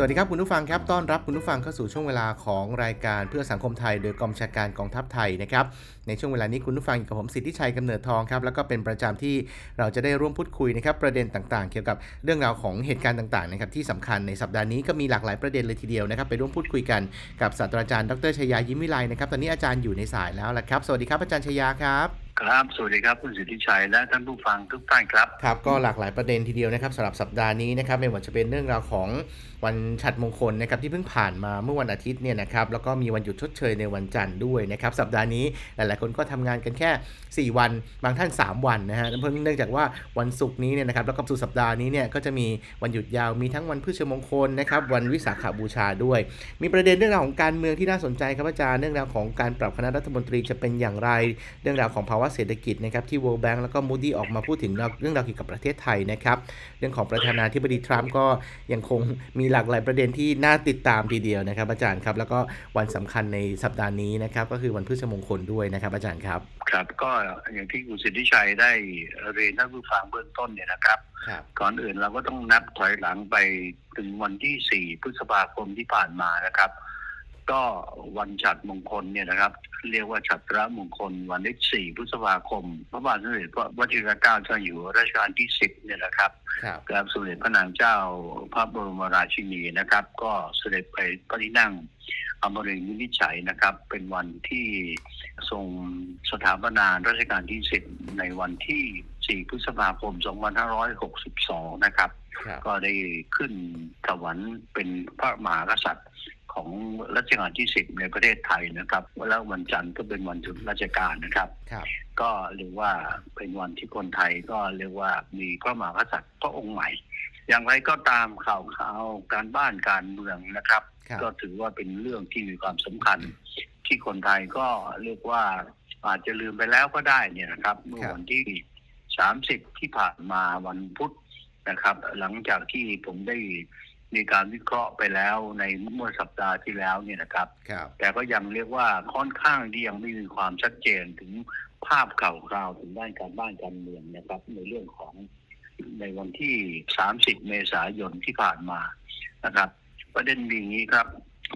สวัสดีครับคุณผู้ฟังครับต้อนรับคุณผู้ฟังเข้าสู่ช่วงเวลาของรายการเพื่อสังคมไทย โดยกองชาการกองทัพไทยนะครับในช่วงเวลานี้คุณผู้ฟังอยู่กับผมสิทธิชัยกำเนิดทองครับแล้วก็เป็นประจำที่เราจะได้ร่วมพูดคุยนะครับประเด็นต่างๆ เกี่ยวกับเรื่องราวของเหตุการณ์ต่างๆนะครับที่สำคัญในสัปดาห์นี้ก็มีหลากหลายประเด็นเลยทีเดียวนะครับไปร่วมพูดคุยกันกับศาสตราจารย์ดรชยายิ้มวิไลนะครับตอนนี้อาจารย์อยู่ในสายแล้วละครับ สวัสดีครับอาจารย์ชยาครับ ครับ สวัสดีครับ คุณสิทธิชัยและท่านผู้ฟังทุกท่านครับ ครับ ก็หลากหลายประเด็นทีเดียวนะครับสำหรับสัปดาห์นี้นะครับไม่ว่าจะเป็นเรื่องราวของวันฉัตรมงคลนะครับที่เพิ่งผ่านมาเมื่อวันอาทิตย์เนี่ยนะครับแล้วก็มีวันหยุดชดเชยในวันจันทร์ด้วยนะครับสัปดาห์นี้หลายๆคนก็ทำงานกันแค่ 4 วันบางท่าน 3 วันนะฮะเพิ่งเนื่องจากว่าวันศุกร์นี้เนี่ยนะครับแล้วก็สุดสัปดาห์นี้เนี่ยก็จะมีวันหยุดยาวมีทั้งวันพฤชมงคลนะครับวันวิสาขบูชาด้วย มีประเด็นเรื่องราวของการเมืองที่น่าสนใจครับอาจารย์เรื่องราวของการปรับคณะรัฐมนตรีจะเป็นอย่างไร เรื่องราวของภาวะเศรษฐกิจนะครับที่ World Bank แล้วก็ Moody ออกมาพูดถึงเรื่องราวเกี่ยวกับประเทศไทยนะครับเรื่องของประธานาธิบดีทรัมป์ก็ยังคงมีหลากหลายประเด็นที่น่าติดตามทีเดียวนะครับ อาจารย์ครับ แล้วก็วันสำคัญในสัปดาห์นี้นะครับ ก็คือวันพฤชมงคลด้วยนะครับ อาจารย์ครับครับก็อย่างที่คุณสิทธิชัยได้เรียนท่านผู้ฟังเบื้องต้นเนี่ยนะครับครับก่อนอื่นเราก็ต้องนับถอยหลังไปถึงวันที่ 4 พฤษภาคมที่ผ่านมานะครับ ก็วันฉัตรมงคลเนี่ยนะครับ เรียกว่าฉัตรมงคลวันที่4พฤษภาคม พระบาทสมเด็จพระวชิรเกล้าเจ้าอยู่หัวรัชกาลที่10เนี่ยนะครับครับกับสมเด็จพระนางเจ้าพระบรมราชินีนะครับ ก็เสด็จไปพระที่นั่งอมรินทร์วินิจฉัยนะครับ เป็นวันที่ทรงสถาปนารัชกาลที่สิบในวันที่ 4 พฤษภาคม 2562 นะครับครับก็ได้ขึ้นถวันเป็นพระมหากษัตริย์ ของรัชกาลที่10ในประเทศไทยนะครับแล้ววันจันทร์ก็เป็นวันหยุดราชการนะครับครับ ก็เรียกว่าเป็นวันที่คนไทยก็เรียกว่ามีพระมหากษัตริย์พระองค์ใหม่ อย่างไรก็ตามข่าวข่าวการบ้านการเมืองนะครับครับก็ถือว่าเป็นเรื่องที่มีความสำคัญ ที่คนไทยก็เรียกว่าอาจจะลืมไปแล้วก็ได้เนี่ยนะครับ เมื่อวันที่30ที่ผ่านมาวันพุธนะครับ หลังจากที่ผมได้ มีการวิเคราะห์ไปแล้วในเมื่อสัปดาห์ที่แล้วเนี่ยนะครับ ครับแต่ก็ยังเรียกว่าค่อนข้างที่ยังไม่มีความชัดเจนถึงภาพข่าวคราวถึงด้านการบ้านการเมืองนะครับ ในเรื่องของในวันที่ 30 เมษายนที่ผ่านมานะครับ ประเด็นมีอย่างนี้ครับ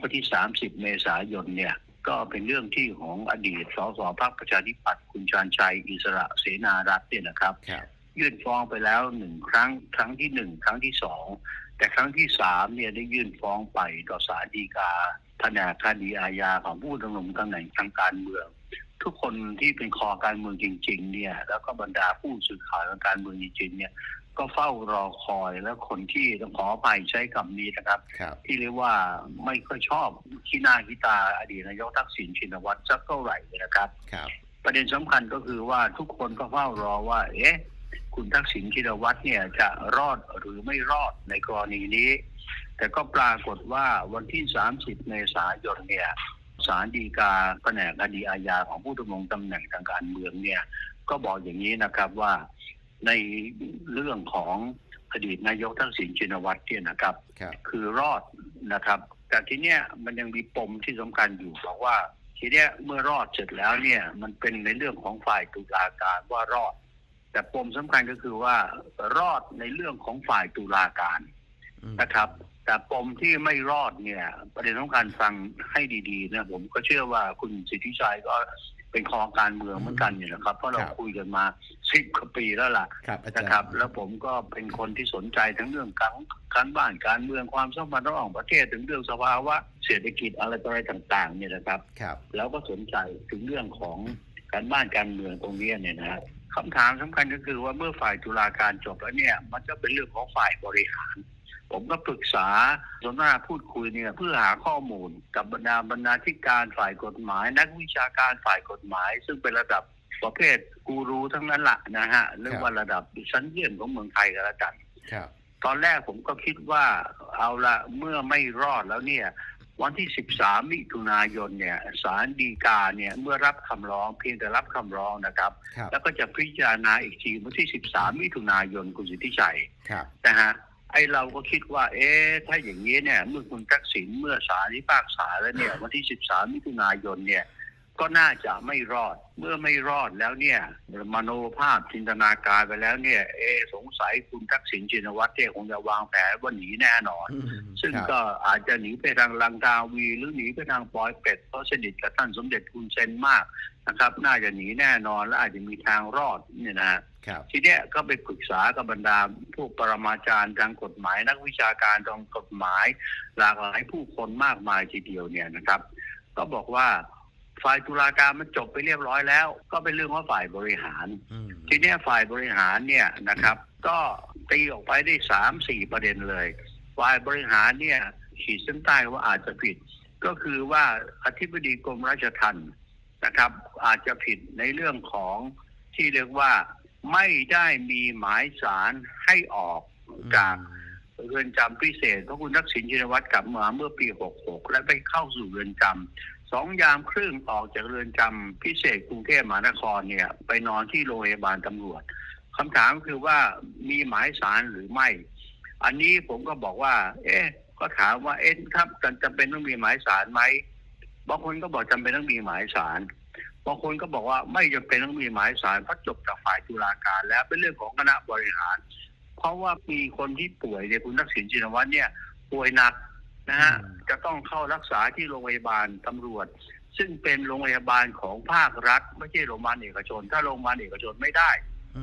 วันที่ 30 เมษายนเนี่ย ก็เป็นเรื่องที่ของอดีตสสพรรคประชาธิปัตย์คุณชาญชัยอิสระเสนารัตน์เนี่ยนะครับ ครับ ยื่นฟ้องไปแล้วหนึ่งครั้ง ครั้งที่หนึ่งครั้งที่สองแต่ครั้งที่สามเนี่ยได้ยื่นฟ้องไปต่อศาลฎีกาแผนกคดีอาญาของผู้ดำรงตำแหน่งทางการเมือง ทุกคนที่เป็นคอการเมืองจริง ๆ เนี่ย แล้วก็บรรดาผู้สื่อข่าวทางการเมืองจริงๆเนี่ย ก็เฝ้ารอคอยและคนที่ต้องขออภัยใช้คำนี้นะครับครับที่เรียกว่าไม่ค่อยชอบขี้หน้าขี้ตาอดีตนายกทักษิณชินวัตรสักเท่าไหร่เลยนะครับครับประเด็นสำคัญก็คือว่าทุกคนก็เฝ้ารอว่า เอ๊ะ คุณทักษิณชินวัตรเนี่ยจะรอดหรือไม่รอดในกรณีนี้ แต่ก็ปรากฏว่าวันที่ 30 เมษายนเนี่ยศาลฎีกาแผนกคดีอาญาของผู้ดำรงตำแหน่งทางการเมืองเนี่ย ก็บอกอย่างนี้นะครับว่าในเรื่องของอดีตนายกทักษิณชินวัตรเนี่ยนะครับครับคือรอดนะครับ แต่ทีเนี้ยมันยังมีปมที่สำคัญอยู่บอกว่า ทีเนี้ยเมื่อรอดเสร็จแล้วเนี่ย มันเป็นในเรื่องของฝ่ายตุลาการว่ารอด แต่ปมสำคัญก็คือว่ารอดในเรื่องของฝ่ายตุลาการอืมนะครับ แต่ปมที่ไม่รอดเนี่ย ประเด็นสำคัญฟังให้ดีๆนะผมก็เชื่อว่าคุณสิทธิชัยก็เป็นคอการเมืองเหมือนกันเนี่ยนะครับ เพราะเราคุยกันมาสิบกว่าปีแล้วล่ะครับอาจารนะย์ครับ แล้วผมก็เป็นคนที่สนใจทั้งเรื่องการการบ้านการเมืองความสัมพันธ์ระหว่างประเทศถึงเรื่องสภาวะเศรษฐกิจอะไรต่ออะไรต่าง ๆ เนี่ยนะครับครับแล้วก็สนใจถึงเรื่องของการบ้านการเมืองตรงนี้เนี่ยนะฮะ คำถามสำคัญก็คือว่าเมื่อฝ่ายตุลาการจบแล้วเนี่ย มันจะเป็นเรื่องของฝ่ายบริหาร ผมก็ปรึกษาสนทนาพูดคุยเนี่ยเพื่อหาข้อมูลกับบรรดาบรรณาธิการฝ่ายกฎหมาย นักวิชาการฝ่ายกฎหมาย ซึ่งเป็นระดับประเภทกูรูทั้งนั้นแหละนะฮะเรียกว่าระดับชั้นเยี่ยมของเมืองไทยกันละกันครับตอนแรกผมก็คิดว่าเอาละเมื่อไม่รอดแล้วเนี่ย วันที่ 13 มิถุนายนเนี่ยศาลฎีกาเนี่ยเมื่อรับคำร้องเพียงแต่รับคำร้องนะครับ ครับ แล้วก็จะพิจารณาอีกทีวันที่ 13 มิถุนายนคุณสิทธิชัยครับ นะฮะไอ้เราก็คิดว่า เอ๊ะถ้าอย่างนี้เนี่ยเมื่อคุณทักษิณเมื่อศาลพิพากษาแล้วเนี่ยวันที่ 13 มิถุนายนเนี่ย ก็น่าจะไม่รอด เมื่อไม่รอดแล้วเนี่ยมโนภาพจินตนาการไปแล้วเนี่ย เอะสงสัยคุณทักษิณชินวัตรเนี่ยคงจะวางแผนว่าหนีแน่นอนอืมซึ่งครับก็อาจจะหนีไปทางลังกาวีหรือหนีไปทางปอยเป็ดเพราะสนิทกับท่านสมเด็จคุณเซนมากนะครับ น่าจะหนีแน่นอนและอาจจะมีทางรอดเนี่ยนะฮะครับทีเนี้ยก็ไปปรึกษากับบรรดาผู้ปรมาจารย์ทางกฎหมาย นักวิชาการทางกฎหมาย หลากหลายผู้คนมากมายทีเดียวเนี่ยนะครับ ก็บอกว่า ฝ่ายตุลาการมันจบไปเรียบร้อยแล้ว ก็เป็นเรื่องของฝ่ายบริหารอืมทีเนี้ยฝ่ายบริหารเนี่ยนะครับ ก็ตีออกไปได้สามสี่ประเด็นเลย ฝ่ายบริหารเนี่ยขีดเส้นใต้ว่าอาจจะผิด ก็คือว่าอธิบดีกรมราชทัณฑ์นะครับ อาจจะผิดในเรื่องของที่เรียกว่าไม่ได้มีหมายสารให้ออกจาก เรือนจำพิเศษเพราะคุณทักษิณชินวัตรกลับมาเมื่อปี 66 และไปเข้าสู่เรือนจำสองยามครึ่งออกจากเรือนจำพิเศษกรุงเทพมหานครเนี่ย ไปนอนที่โรงพยาบาลตำรวจคำถามคือว่ามีหมายสารหรือไม่ อันนี้ผมก็บอกว่า เอ๊ะ ก็ถามว่าเอ๊ะถ้าจำเป็นต้องมีหมายสารไหมบางคนก็บอกจำเป็นต้องมีหมายสารบางคนก็บอกว่าไม่จำเป็นต้องมีหมายสารเพราะจบจากฝ่ายตุลาการแล้วเป็นเรื่องของคณะบริหาร เพราะว่ามีคนที่ป่วยเนี่ยคุณทักษิณชินวัตรเนี่ย ป่วยหนักนะฮะอืมจะต้องเข้ารักษาที่โรงพยาบาลตำรวจ ซึ่งเป็นโรงพยาบาลของภาครัฐ ไม่ใช่โรงพยาบาลเอกชน ถ้าโรงพยาบาลเอกชนไม่ได้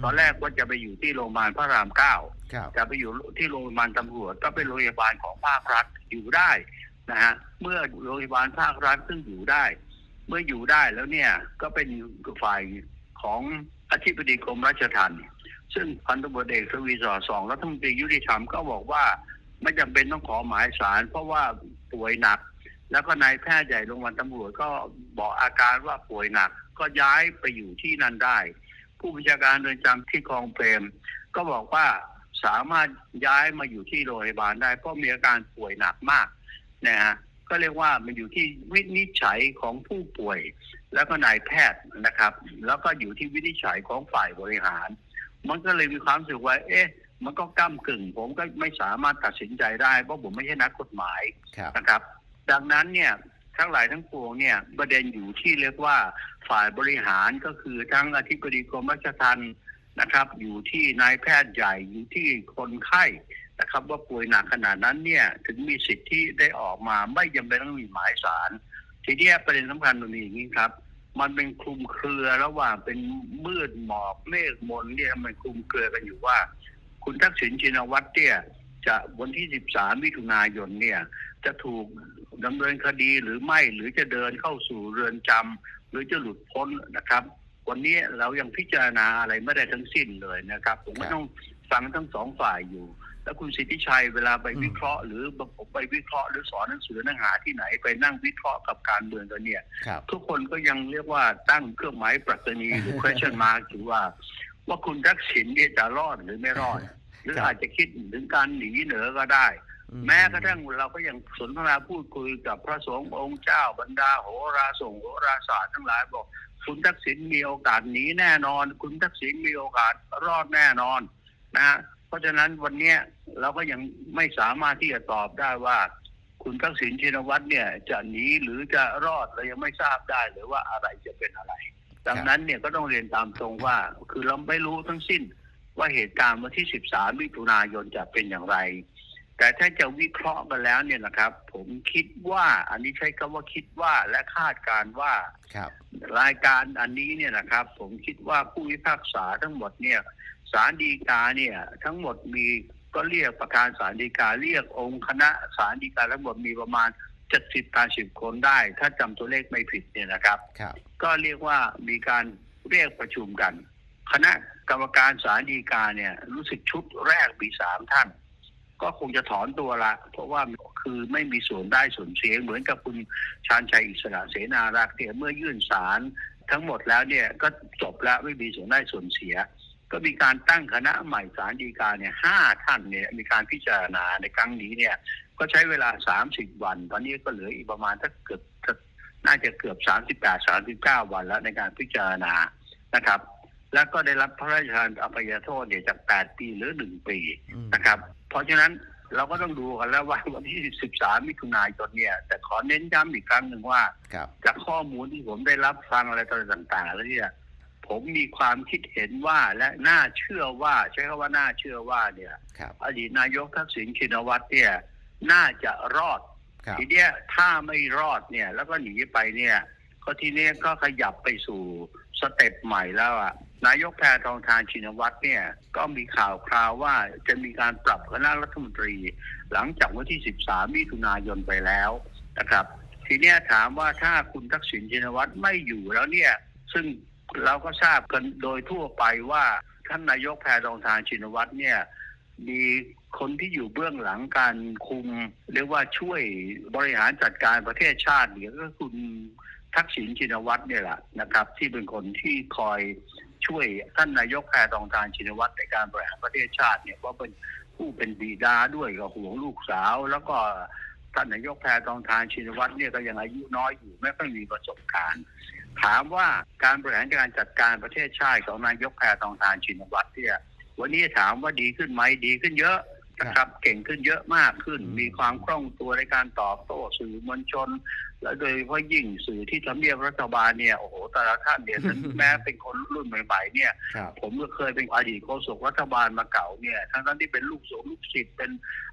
ตอนแรกว่าจะไปอยู่ที่โรงพยาบาลพระรามเก้าครับจะไปอยู่ที่โรงพยาบาลตำรวจ ก็เป็นโรงพยาบาลของภาครัฐอยู่ได้นะฮะเมื่อโรงพยาบาลภาครัฐซึ่งอยู่ได้ เมื่ออยู่ได้แล้วเนี่ยก็เป็นฝ่ายของอธิบดีกรมราชทัณฑ์ ซึ่งพันตำรวจเอกทวีสอดสองรัฐมนตรียุติธรรมก็บอกว่า ไม่จำเป็นต้องขอหมายสาร เพราะว่าป่วยหนัก แล้วก็นายแพทย์ใหญ่โรงพยาบาลตำรวจก็บอกอาการว่าป่วยหนัก ก็ย้ายไปอยู่ที่นั่นได้ ผู้บัญชาการเรือนจำที่คลองเปรม ก็บอกว่าสามารถย้ายมาอยู่ที่โรงพยาบาลได้ เพราะมีอาการป่วยหนักมากนะฮะก็เรียกว่ามันอยู่ที่วินิจฉัยของผู้ป่วย แล้วก็นายแพทย์นะครับ แล้วก็อยู่ที่วินิจฉัยของฝ่ายบริหาร มันก็เลยมีความรู้สึกว่า เอ๊ะ มันก็ก้ากึ่ง ผมก็ไม่สามารถตัดสินใจได้ เพราะผมไม่ใช่นักกฎหมายครับนะครับ ดังนั้นเนี่ยทั้งหลายทั้งปวงเนี่ยประเด็นอยู่ที่เรียกว่าฝ่ายบริหารก็คือทั้งอธิบดีกรมราชทัณฑ์นะครับ อยู่ที่นายแพทย์ใหญ่อยู่ที่คนไข้นะครับ ว่าป่วยหนักขนาดนั้นเนี่ย ถึงมีสิทธิ์ที่ได้ออกมาไม่จำเป็นต้องมีหมายสารทีเนี้ยประเด็นสำคัญมันมีอย่างนี้ครับ มันเป็นคลุมเครือระหว่างเป็นมืดหมอกเมฆมนเนี่ยมันคลุมเครือกันอยู่ว่า คุณทักษิณชินวัตรเนี่ย จะวันที่ 13 มิถุนายนเนี่ย จะถูกดำเนินคดีหรือไม่หรือจะเดินเข้าสู่เรือนจำหรือจะหลุดพ้นนะครับ วันนี้เรายังพิจารณาอะไรไม่ได้ทั้งสิ้นเลยนะครับ ผมก็ต้องฟังทั้งสองฝ่ายอยู่ แล้วคุณสิทธิชัยเวลาไปวิเคราะห์หรือผมไปวิเคราะห์หรือสอนหนังสือเนื้อหาที่ไหนไปนั่งวิเคราะห์กับการเมืองกันเนี่ยครับทุกคนก็ยังเรียกว่าตั้งเครื่องหมายปรัชนีหรือ question mark ถือว่า ว่าคุณทักษิณเนี่ยจะรอดหรือไม่รอด หรือครับอาจจะคิดถึงการหนีเหนือก็ได้อืแม้กระทั่งเราก็ยังสนทนาพูดคุยกับพระสงฆ์องค์เจ้าบรรดาโหราสงฆ์โหราศาสตร์ทั้งหลายบอกคุณทักษิณมีโอกาสหนีแน่นอน คุณทักษิณมีโอกาสรอดแน่นอนนะฮะ เพราะฉะนั้นวันเนี้ยเราก็ยังไม่สามารถที่จะตอบได้ว่า คุณทักษิณชินวัตรเนี่ย จะหนีหรือจะรอดเรายังไม่ทราบได้เลยว่าอะไรจะเป็นอะไร ดังนั้นเนี่ยก็ต้องเรียนตามตรงว่า คือเราไม่รู้ทั้งสิ้นว่าเหตุการณ์วันที่ 13 มิถุนายนจะเป็นอย่างไร แต่ถ้าจะวิเคราะห์กันแล้วเนี่ยนะครับ ผมคิดว่าอันนี้ใช้คำว่าคิดว่าและคาดการณ์ว่าครับ รายการอันนี้เนี่ยนะครับ ผมคิดว่าผู้พิพากษาทั้งหมดเนี่ย ศาลฎีกาเนี่ย ทั้งหมดมีก็เรียกประธานศาลฎีกา เรียกองค์คณะศาลฎีกาทั้งหมดมีประมาณ70-80คนได้ ถ้าจำตัวเลขไม่ผิดเนี่ยนะครับ ครับ ก็เรียกว่ามีการเรียกประชุมกัน คณะกรรมการศาลฎีกาเนี่ย รู้สึกชุดแรกมีสามท่าน ก็คงจะถอนตัวละ เพราะว่าคือไม่มีส่วนได้ส่วนเสียเหมือนกับคุณชาญชัยอิสระเสนารักษ์เนี่ยเมื่อยื่นศาลทั้งหมดแล้วเนี่ยก็จบแล้วไม่มีส่วนได้ส่วนเสีย ก็มีการตั้งคณะใหม่ศาลฎีกาเนี่ยห้าท่านเนี่ยมีการพิจารณาในครั้งนี้เนี่ย ก็ใช้เวลาสามสิบวัน ตอนนี้ก็เหลืออีกประมาณถ้าเกือบน่าจะเกือบสามสิบแปดสามสิบเก้าวันแล้วในการพิจารณานะครับ แล้วก็ได้รับพระราชทานอภัยโทษเนี่ยจากแปดปีหรือหนึ่งปีอืมนะครับ เพราะฉะนั้นเราก็ต้องดูกันแล้วว่าวันที่ 13 มิถุนายนเนี่ย แต่ขอเน้นย้ำอีกครั้งหนึ่งว่าครับจากข้อมูลที่ผมได้รับฟังอะไรต่างๆ แล้วเนี่ย ผมมีความคิดเห็นว่าและน่าเชื่อว่า ใช้คำว่าน่าเชื่อว่าเนี่ยครับอดีตนายกทักษิณชินวัตรเนี่ย น่าจะรอดครับทีเนี้ยถ้าไม่รอดเนี่ย แล้วก็หนีไปเนี่ย ก็ทีเนี้ยก็ขยับไปสู่สเต็ปใหม่แล้วอะนายกแพทองทานชินวัตรเนี่ย ก็มีข่าวคราวว่าจะมีการปรับคณะรัฐมนตรี หลังจากวันที่ 13 มิถุนายนไปแล้วนะครับ ทีเนี้ยถามว่าถ้าคุณทักษิณชินวัตรไม่อยู่แล้วเนี่ย ซึ่ง เราก็ทราบกันโดยทั่วไปว่าท่านนายกแพทองทานชินวัตรเนี่ยมีคนที่อยู่เบื้องหลังการคุม เรียกว่าช่วยบริหารจัดการประเทศชาติเนี่ยก็คุณทักษิณชินวัตรเนี่ยแหละนะครับ ที่เป็นคนที่คอยช่วยท่านนายกแพทองทานชินวัตรในการบริหารประเทศชาติเนี่ยว่าเป็นผู้เป็นบิดาด้วยก็ห่วงลูกสาว แล้วก็ท่านนายกแพทองทานชินวัตรเนี่ยก็ยังอายุน้อยอยู่ไม่ค่อยมีประสบการณ์ ถามว่าการบริหารการจัดการประเทศชาติของนายกแพทองทานชินวัตรเนี่ยวันนี้ถามว่าดีขึ้นไหมดีขึ้นเยอะ นะครับเก่งขึ้นเยอะมากขึ้นอืมมีความคล่องตัวในการตอบโต้สื่อมวลชน และโดยเฉพาะยิ่งสื่อที่ทำเนียบรัฐบาลเนี่ยโอ้โหแต่ละท่านเนี่ยถึงแม้เป็นคนรุ่นใหม่ๆเนี่ยครับผมก็เคยเป็นอดีตโฆษกรัฐบาลมาเก่าเนี่ยทั้งทั้งๆที่เป็นลูกศิษย์ลูกศิษย์เป็น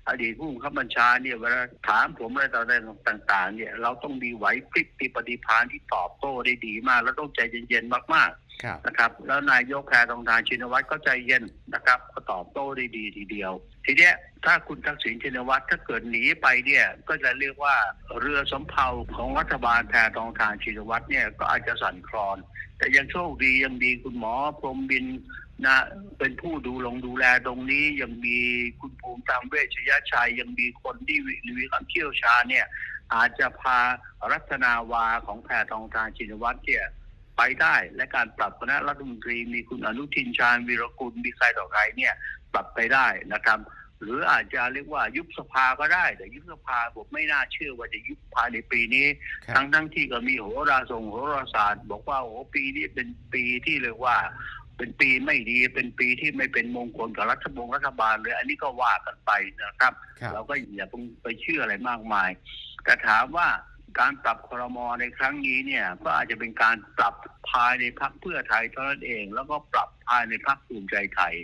อดีตผู้บังคับบัญชาเนี่ยเวลาถามผมอะไรต่าง ๆ เนี่ยเราต้องมีไหวพริบมีปฏิภาณที่ตอบโต้ได้ดีมาก แล้วต้องใจเย็นๆมากๆ ครับนะครับ แล้วนายกแพทองทานชินวัตรก็ใจเย็นนะครับก็ตอบโต้ด้ดีทีเดียว ทีเนี้ยถ้าคุณทักษิณชินวัตรถ้าเกิดหนีไปเนี่ยก็จะเรียกว่าเรือสำเภาของรัฐบาลแพทองทานชินวัตรเนี่ยก็อาจจะสั่นคลอน แต่ยังโชคดียังมีคุณหมอพรหมบินนะเป็นผู้ดูลงดูแลตรงนี้ยังมีคุณภูมิธรรมเวชยชัย ยังมีคนที่มีความเชี่ยวชาเนี่ยอาจจะพารัตนาวาของแพทองทานชินวัตรเนี่ย ไปได้ และการปรับคณะรัฐมนตรีมีคุณอนุทินชาญวีรกุลมีใครต่อใครเนี่ยปรับไปได้นะครับหรืออาจจะเรียกว่ายุบสภาก็ได้ แต่ยุบสภาผมไม่น่าเชื่อว่าจะยุบภายในปีนี้ครับทั้งทั้งที่ก็มีโหราทรงโหราศาสตร์ บอกว่าโอ้ปีนี้เป็นปีที่เรียกว่า เป็นปีไม่ดีเป็นปีที่ไม่เป็นมงคลกับรัฐบงรัฐบาลเลย อันนี้ก็ว่ากันไปนะครับครับเราก็อย่าเพิ่งไปเชื่ออะไรมากมายแต่ถามว่า การปรับครมในครั้งนี้เนี่ย ก็อาจจะเป็นการปรับภายในพรรคเพื่อไทยเท่านั้นเอง แล้วก็ปรับภายในพรรคภูมิใจไทย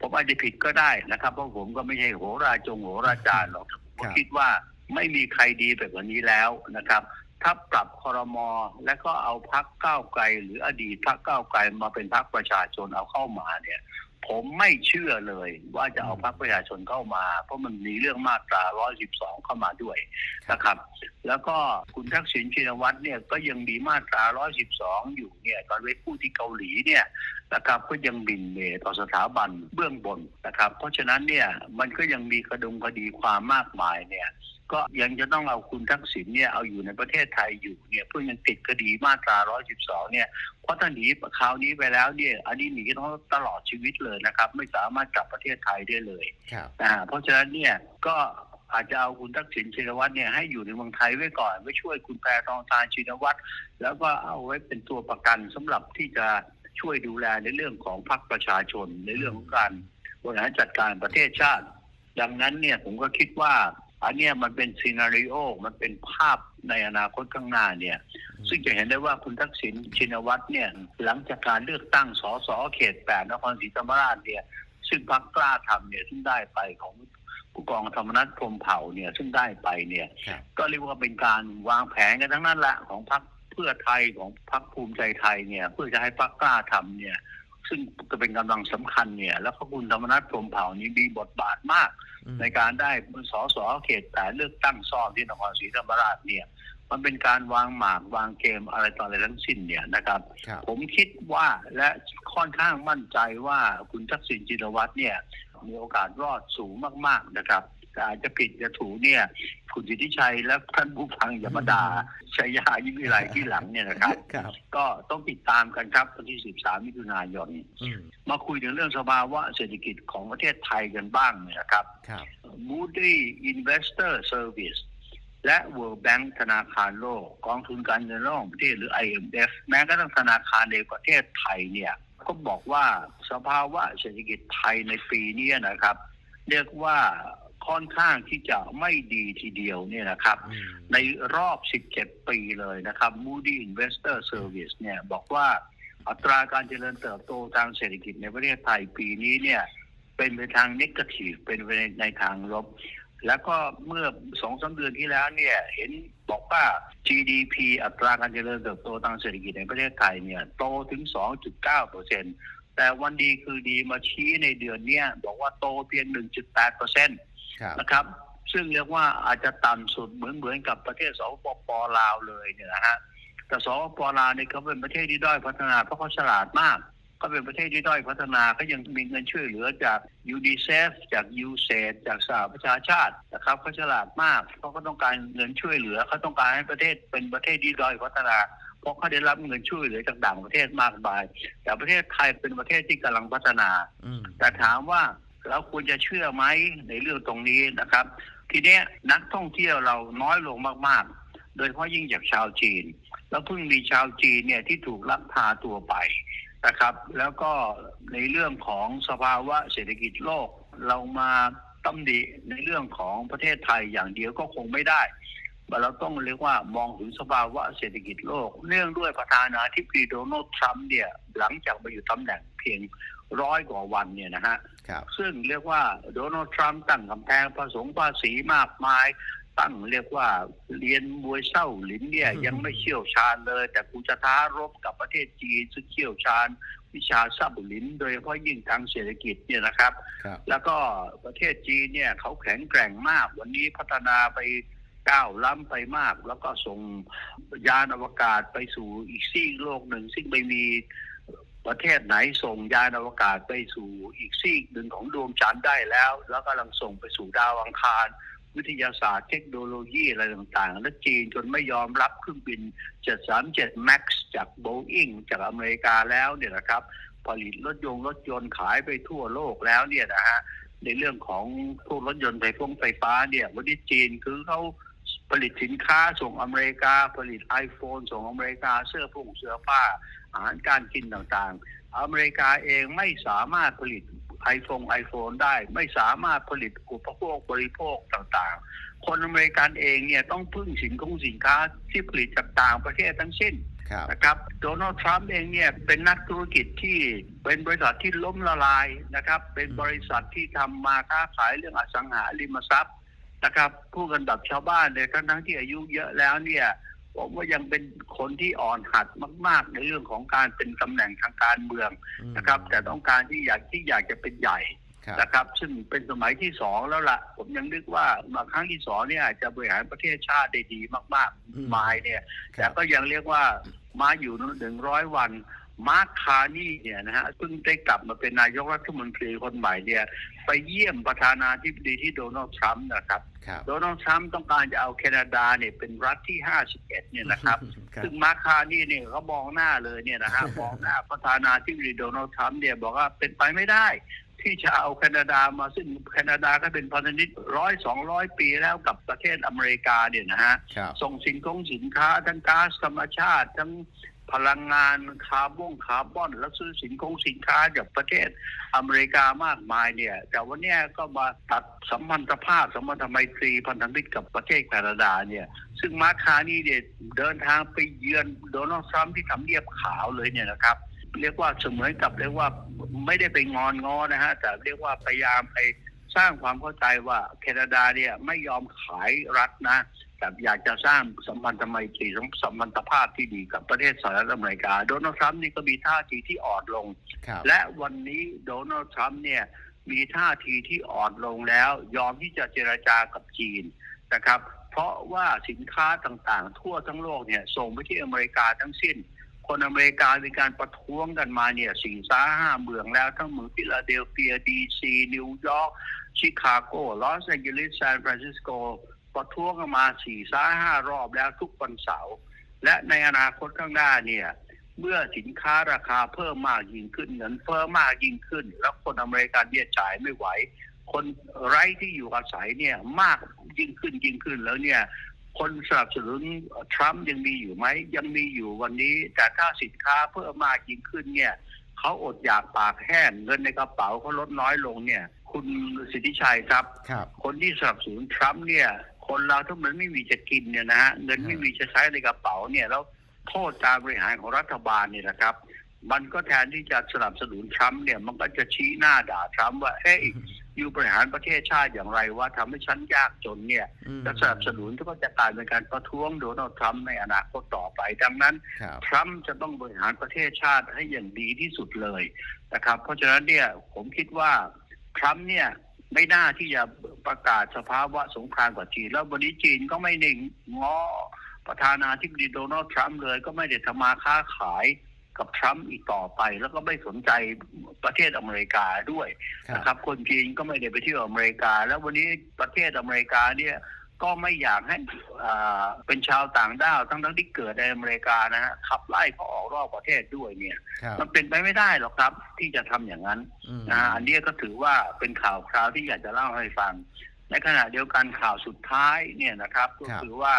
ผมอาจจะผิดก็ได้นะครับ เพราะผมก็ไม่ใช่โหราจงโหราจารย์หรอกแต่ผมก็คิดว่าไม่มีใครดีแบบวันนี้แล้วนะครับ ถ้าปรับครมและก็เอาพักก้าวไกล หรืออดีตพักก้าวไกลมาเป็นพักประชาชนเอาเข้ามาเนี่ย ผมไม่เชื่อเลยว่าจะเอาพรรคประชาชนเข้ามา เพราะมันมีเรื่องมาตรา 112 เข้ามาด้วยนะครับ แล้วก็คุณทักษิณชินวัตรเนี่ยก็ยังมีมาตรา 112 อยู่เนี่ยตอนไปพูดที่เกาหลีเนี่ยนะครับก็ยังบินเมต่อสถาบันเบื้องบนนะครับ เพราะฉะนั้นเนี่ยมันก็ยังมีกระดงคดีความมากมายเนี่ย ก็ยังจะต้องเอาคุณทักษิณเนี่ยเอาอยู่ในประเทศไทยอยู่เนี่ยเพื่อยังติดคดีมาตรา 112 เนี่ยเพราะถ้าหนีคราวนี้ไปแล้วเนี่ยอันนี้หนีต้องตลอดชีวิตเลยนะครับ ไม่สามารถกลับประเทศไทยได้เลยครับอ่าเพราะฉะนั้นเนี่ยก็อาจจะเอาคุณทักษิณชินวัตรเนี่ยให้อยู่ในเมืองไทยไว้ก่อนไว้ช่วยคุณแพทองทานชินวัตรแล้วก็เอาไว้เป็นตัวประกันสำหรับที่จะช่วยดูแลในเรื่องของพรรคประชาชนในเรื่องของการบริหารจัดการประเทศชาติ ดังนั้นเนี่ยผมก็คิดว่า อันเนี้ยมันเป็นซีนารีโอ มันเป็นภาพในอนาคตข้างหน้าเนี่ย ซึ่งจะเห็นได้ว่าคุณทักษิณชินวัตรเนี่ย หลังจากการเลือกตั้งสสเขตแปดนครศรีธรรมราชเนี่ย ซึ่งพรรคกล้าทำเนี่ยซึ่งได้ไปของผู้กองธรรมนัฐพรหมเผ่าเนี่ย ซึ่งได้ไปเนี่ยครับก็เรียกว่าเป็นการวางแผนกันทั้งนั้นแหละของพรรคเพื่อไทยของพรรคภูมิใจไทยเนี่ย เพื่อจะให้พรรคกล้าทำเนี่ย ซึ่งจะเป็นกำลังสำคัญเนี่ย แล้วก็คุณธรรมนัฐพรหมเผ่านี่มีบทบาทมากอืมในการได้สสเขตแต่เลือกตั้งซ่อมที่นครศรีธรรมราชเนี่ย มันเป็นการวางหมากวางเกมอะไรต่ออะไรทั้งสิ้นเนี่ยนะครับครับผมคิดว่าและค่อนข้างมั่นใจว่าคุณทักษิณชินวัตรเนี่ยมีโอกาสรอดสูงมาก ๆนะครับแต่อา จจะผิดจะถูกเนี่ยคุณสิทธิชัยและท่านผู้ฟังอย่ามาด่าชัยยายิ่งวิไลที่หลังเนี่ยนะครับครับก็ต้องติดตามกันครับวันที่ 13 มิถุนายนอืมมาคุยถึงเรื่องสภาวะเศรษฐกิจของประเทศไทยกันบ้างเนี่ยนะครับครับ Moody Investor Service และ World Bank ธนาคารโลก กองทุนการเงินระหว่างประเทศหรือ IMF แม้กระทั่งธนาคารในประเทศไทยเนี่ยก็บอกว่าสภาวะเศรษฐกิจไทยในปีนี้นะครับ เรียกว่า ค่อนข้างที่จะไม่ดีทีเดียวเนี่ยนะครับอืมในรอบ 17 ปีเลยนะครับ Moody Investor Service เนี่ยบอกว่าอัตราการเจริญเติบโตทางเศรษฐกิจในประเทศไทยปีนี้เนี่ยเป็นไปทางนิเกทีฟเป็นไปในทางลบ แล้วก็เมื่อสองสาเดือนที่แล้วเนี่ยเห็นบอกว่า GDP อัตราการเจริญเติบโตทางเศรษฐกิจในประเทศไทยเนี่ยโตถึง 2.9เปอร์เซ็นแต่วันดีคือดีมาชี้ในเดือนเนี้ยบอกว่าโตเพียง 1.8เปอร์เซ็นครับ นะครับ ซึ่งเรียกว่าอาจจะต่ำสุดเหมือนเหมือนกับประเทศสปปลาวเลยเนี่ยนะฮะแต่สปปลาวเนี่ยเขาเป็นประเทศที่ด้อยพัฒนาเพราะเขาฉลาดมากก็เป็นประเทศที่ด้อยพัฒนาก็ยังมีเงินช่วยเหลือจากยูดีเซฟจากยูเซจากสหประชาชาตินะครับเขาฉลาดมากเขาก็ต้องการเงินช่วยเหลือเขาต้องการให้ประเทศเป็นประเทศที่ด้อยพัฒนา เพราะเขาได้รับเงินช่วยเหลือจากต่างประเทศมากมายแต่ประเทศไทยเป็นประเทศที่กำลังพัฒนาอืมแต่ถามว่า เราควรจะเชื่อไหมในเรื่องตรงนี้นะครับ ทีเนี้ยนักท่องเที่ยวเราน้อยลงมากๆ โดยเฉพาะยิ่งจากชาวจีน แล้วเพิ่งมีชาวจีนเนี่ยที่ถูกลักพาตัวไปนะครับ แล้วก็ในเรื่องของสภาวะเศรษฐกิจโลกเรามาตำหนิในเรื่องของประเทศไทยอย่างเดียวก็คงไม่ได้เราต้องเรียกว่ามองถึงสภาวะเศรษฐกิจโลก เนื่องด้วยประธานาธิบดีโดนัลด์ทรัมป์เนี่ยหลังจากมาอยู่ตำแหน่งเพียงร้อยกว่าวันเนี่ยนะฮะ ซึ่งเรียกว่าโดนัลด์ทรัมป์ตั้งกำแพงภาษงภาษีมากมาย ตั้งเรียกว่าเรียนมวยเศร้าหลินเนี่ยอืมยังไม่เชี่ยวชาญเลย แต่กูจะท้ารบกับประเทศจีนซึ่งเชี่ยวชาญวิชาซับหลินโดยเฉพาะยิ่งทางเศรษฐกิจเนี่ยนะครับครับ แล้วก็ประเทศจีนเนี่ยเขาแข็งแกร่งมาก วันนี้พัฒนาไปก้าวล้ำไปมาก แล้วก็ส่งยานอวกาศไปสู่อีกซีกโลกหนึ่ง ซึ่งไม่มี ประเทศไหนส่งยานอวกาศไปสู่อีกซีกหนึ่งของดวงจันทร์ได้แล้ว แล้วกำลังส่งไปสู่ดาวอังคาร วิทยาศาสตร์เทคโนโลยีอะไรต่างๆ และจีนจนไม่ยอมรับเครื่องบิน 737 MAX จากโบอิงจากอเมริกาแล้วเนี่ยนะครับ ผลิตรถยนต์รถยนต์ขายไปทั่วโลกแล้วเนี่ยนะฮะในเรื่องของพวกรถยนต์ไฟฟ้าไฟฟ้าเนี่ยวันนี้จีนคือเขา ผลิตสินค้าส่งอเมริกา ผลิต iPhone ส่งอเมริกาเสื้อผงเสื้อผ้า อาหารการกินต่างๆ อเมริกาเองไม่สามารถผลิต iPhone iPhone ได้ ไม่สามารถผลิตอุปโภคบริโภคต่างๆ คนอเมริกันเองเนี่ยต้องพึ่งสินคงสินค้าที่ผลิตจากต่างประเทศทั้งสิ้นครับนะครับโดนัลด์ทรัมป์เองเนี่ยเป็นนักธุรกิจที่เป็นบริษัทที่ล้มละลายนะครับ เป็นบริษัทที่ทำมาค้าขายเรื่องอสังหาริมทรัพย์ นะครับผู้กันแบบชาวบ้านเลยทั้งทั้งๆที่อายุเยอะแล้วเนี่ยผมว่ายังเป็นคนที่อ่อนหัดมาก ๆ ในเรื่องของการเป็นตำแหน่งทางการเมืองอืมนะครับ แต่ต้องการที่อยากที่อยากจะเป็นใหญ่ครับนะครับ ซึ่งเป็นสมัยที่สองแล้วล่ะ ผมยังนึกว่ามาครั้งที่สองเนี่ยอาจจะบริหารประเทศชาติได้ดีมากอืมๆมายเนี่ยคแต่รับก็ยังเรียกว่ามาอยู่หนึ่งร้อยวัน มาร์คคาร์นี่เนี่ยนะฮะเพิ่งได้กลับมาเป็นนายกรัฐมนตรีคนใหม่เนี่ย ไปเยี่ยมประธานาธิบดีที่โดนัลด์ทรัมป์นะครับครับโดนัลด์ทรัมป์ต้องการจะเอาแคนาดาเนี่ยเป็นรัฐที่ 51 เนี่ยนะครับครับ ซึ่งมาร์คคาร์นี่เนี่ยเขามองหน้าเลยเนี่ยนะฮะมองหน้าประธานาธิบดีโดนัลด์ทรัมป์เนี่ยบอกว่าเป็นไปไม่ได้ที่จะเอาแคนาดามาซึ่งแคนาดาก็เป็นพันธมิตรร้อยสองร้อยปีแล้วกับประเทศอเมริกาเนี่ยนะฮะครับส่งสินคงสินค้าทั้งก๊าซธรรมชาติทั้ง พลังงานคาร์บอนคาร์บอนแล้วซื้อสินคงสินค้าจากประเทศอเมริกามากมายเนี่ย แต่วันนี้ก็มาตัดสัมพันธภาพสัมพันธไมตรีพันธมิตรกับประเทศแคนาดาเนี่ย ซึ่งมาร์คานี่เนี่ยเดินทางไปเยือนโดนัลด์ทรัมป์ที่ทำเนียบขาวเลยเนี่ยนะครับ เรียกว่าเสมือนกับเรียกว่าไม่ได้ไปงอนงอนะฮะแต่เรียกว่าพยายามไป สร้างความเข้าใจว่าแคนาดาเนี่ยไม่ยอมขายรัฐนะแต่อยากจะสร้างสัมพันธไมตรีสัมพันธภาพที่ดีกับประเทศสหรัฐอเมริกา โดนัลด์ทรัมป์นี่ก็มีท่าทีที่อ่อนลงครับและวันนี้โดนัลด์ทรัมป์เนี่ยมีท่าทีที่อ่อนลงแล้ว ยอมที่จะเจรจากับจีนนะครับ เพราะว่าสินค้าต่างๆ ทั่วทั้งโลกเนี่ยส่งไปที่อเมริกาทั้งสิ้น คนอเมริกามีการประท้วงกันมาเนี่ยสี่สาห้าเมืองแล้วทั้งเมืองฟิลาเดลเฟียดีซีนิวยอร์ก ชิคาโกลอสแองเจลิสซานฟรานซิสโกประท้วงกันมาสี่สาห้ารอบแล้วทุกวันเสาร์และในอนาคตข้างหน้าเนี่ย เมื่อสินค้าราคาเพิ่มมากยิ่งขึ้นเงินเฟ้อมากยิ่งขึ้น แล้วคนอเมริกันเนี่ยจ่ายไม่ไหว คนไร้ที่อยู่อาศัยเนี่ยมากยิ่งขึ้นยิ่งขึ้นแล้วเนี่ย คนสนับสนุนทรัมป์ยังมีอยู่ไหมยังมีอยู่วันนี้ แต่ถ้าสินค้าเพิ่มมากยิ่งขึ้นเนี่ยเขาอดอยากปากแห้งเงินในกระเป๋าเขาลดน้อยลงเนี่ย คคุณสิทธิชัยครับ ครับ คนที่สนับสนุนทรัมป์เนี่ย คนเราถ้ามันไม่มีจะกินเนี่ยนะฮะเงินไม่มีจะใช้ในกระเป๋าเนี่ยแล้วโทษการบริหารของรัฐบาลเนี่ยนะครับ มันก็แทนที่จะสนับสนุนทรัมป์เนี่ย มันก็จะชี้หน้าด่าทรัมป์ว่าเฮ้ยอยู่บริหารประเทศชาติอย่างไรว่าทำให้ฉันยากจนเนี่ยอืมจะสนับสนุนก็จะกลายเป็นการประท้วงโดนัลด์ทรัมป์ในอนาคตต่อไป ดังนั้นครับทรัมป์จะต้องบริหารประเทศชาติให้อย่างดีที่สุดเลยนะครับ เพราะฉะนั้นเนี่ยผมคิดว่า ทรัมป์เนี่ยไม่น่าที่จะประกาศสภาวะสงครามกับจีน แล้ววันนี้จีนก็ไม่นิ่งง้อประธานาธิบดีโดนัลด์ทรัมป์เลย ก็ไม่ได้ทำมาค้าขายกับทรัมป์อีกต่อไป แล้วก็ไม่สนใจประเทศอเมริกาด้วยครันะครับบคนจีนก็ไม่ได้ไปเที่ยวอเมริกา แล้ววันนี้ประเทศอเมริกาเนี่ย ก็ไม่อยากให้อ่าเป็นชาวต่างด้าวทั้งทั้งๆที่เกิดในอเมริกานะฮะขับไล่เขาออกนอกประเทศด้วยเนี่ยครับมันเป็นไปไม่ได้หรอกครับ ที่จะทำอย่างนั้นอืมนะฮะอันนี้ก็ถือว่าเป็นข่าวคราวที่อยากจะเล่าให้ฟัง ในขณะเดียวกันข่าวสุดท้ายเนี่ยนะครับ ก็คือว่า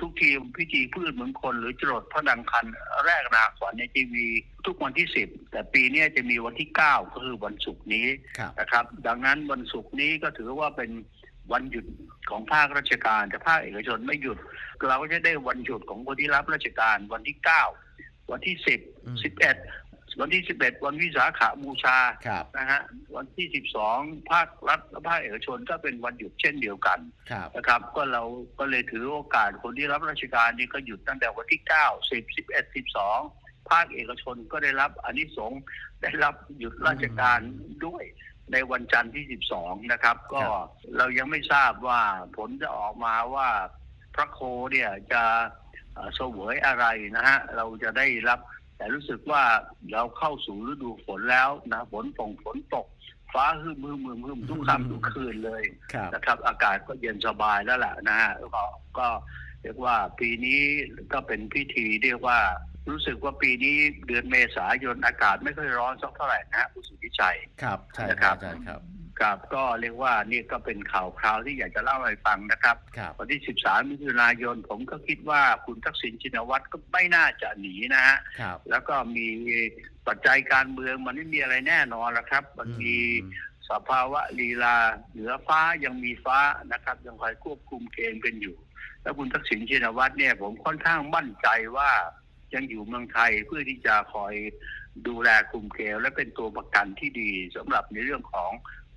ทุกทีมพิธีพืชมงคลหรือจรดพระดังคันแรกนาขวัญในทีวีทุกวันที่สิบแต่ปีเนี้ยจะมีวันที่เก้าก็คือวันศุกร์นี้ครับนะครับ ดังนั้นวันศุกร์นี้ก็ถือว่าเป็น วันหยุดของภาคราชการ แต่ภาคเอกชนไม่หยุด เราก็จะได้วันหยุดของคนที่รับราชการวันที่เก้าวันที่สิบอืมสิบเอ็ดวันที่สิบเอ็ดวันวิสาขาบูชาครับนะฮะวันที่สิบสองภาครัฐและภาคเอกชนก็เป็นวันหยุดเช่นเดียวกันครับนะครับ ก็เราก็เลยถือโอกาสคนที่รับราชการนี่ก็หยุดตั้งแต่วันที่เก้าสิบสิบเอ็ดสิบสองภาคเอกชนก็ได้รับอานิสงส์ได้รับหยุดราชการด้วย ในวันจันทร์ที่ 12 นะครับ ก็ครับเรายังไม่ทราบว่าผลจะออกมาว่าพระโคเนี่ยจะเอ่อเสวยอะไรนะฮะ เราจะได้รับ แต่รู้สึกว่าเราเข้าสู่ฤดูฝนแล้วนะฝนตกฝนตก ฟ้าฮึมฮึมฮึมฮึมทุกค่ำทุกคืนเลยครับนะครับ อากาศก็เย็นสบายแล้วแหละนะฮะก็ก็เรียกว่าปีนี้ก็เป็นพิธีเรียกว่า รู้สึกว่าปีนี้เดือนเมษายนอากาศไม่ค่อยร้อนสักเท่าไหร่นะฮะคุณสุทธิชัยครับใช่นะคครัรับบอาจารย์ครับครับก็เรียกว่านี่ก็เป็นข่าวคราวที่อยากจะเล่าให้ฟังนะครับครับวันที่ 13 มิถุนายน ผมก็คิดว่าคุณทักษิณชินวัตรก็ไม่น่าจะหนีนะฮะครับแล้วก็มีปัจจัยการเมืองมันไม่มีอะไรแน่นอนละครับ มันมีอืมสภาวะลีลาเหนือฟ้ายังมีฟ้านะครับ ยังคอยควบคุมเกมกันอยู่ แล้วคุณทักษิณชินวัตรเนี่ยผมค่อนข้างมั่นใจว่า ยังอยู่เมืองไทยเพื่อที่จะคอยดูแลคุมเกมและเป็นตัวประกันที่ดีสำหรับในเรื่องของ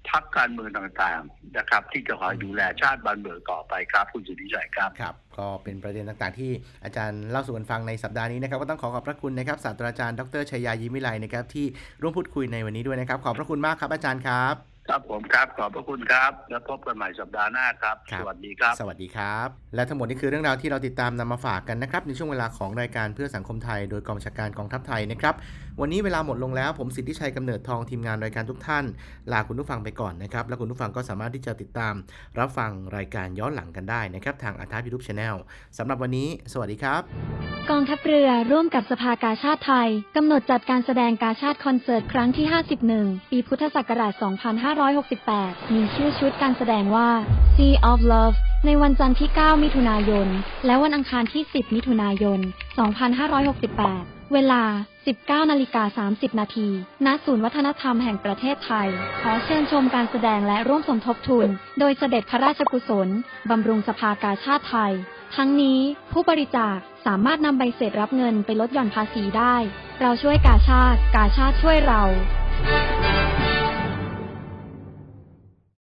พักการเมืองต่างๆนะครับ ที่จะคอยดูแลชาติบ้านเมืองต่อไปครับ คุณสุทธิชัยครับครับ ก็เป็นประเด็นต่างๆ ที่อาจารย์เล่าสู่กันฟังในสัปดาห์นี้นะครับก็ต้องขอขอบพระคุณนะครับศาสตราจารย์ดรชัยยายิมิไลนะครับที่ร่วมพูดคุยในวันนี้ด้วยนะครับ ขอบพระคุณมากครับอาจารย์ครับ ครับผมครับขอบพระคุณครับ แล้วพบกันใหม่สัปดาห์หน้าครับ ครับ สวัสดีครับ สวัสดีครับ และทั้งหมดนี้คือเรื่องราวที่เราติดตามนำมาฝากกันนะครับ ในช่วงเวลาของรายการเพื่อสังคมไทย โดยกองบัญชาการกองทัพไทยนะครับ วันนี้เวลาหมดลงแล้วผมสิทธิชัยกำเนิดทองทีมงานรายการทุกท่าน ลาคุณผู้ฟังไปก่อนนะครับ และคุณผู้ฟังก็สามารถที่จะติดตาม รับฟังรายการย้อนหลังกันได้นะครับทางอาทายูทูบชาแนลสำหรับวันนี้ สวัสดีครับ กองทัพเรือร่วมกับสภากาชาติไทย กำหนดจัดการแสดงกาชาติคอนเสิร์ตครั้งที่ 51 ปีพุทธศักราช2568 มีชื่อชุดการแสดงว่า Sea of Love ในวันจันทร์ที่ 9 มิถุนายน และวันอังคารที่ 10 มิถุนายน 2568 เวลา 19นาฬิกา30 นาทีณศูนย์วัฒนธรรมแห่งประเทศไทย ขอเชิญชมการแสดงและร่วมสมทบทุน โดยเสด็จพระราชกุศล บำรุงสภากาชาติไทย ทั้งนี้ผู้บริจาคสามารถนำใบเสร็จรับเงินไปลดหย่อนภาษีได้ เราช่วยกาชาติ กาชาติช่วยเรา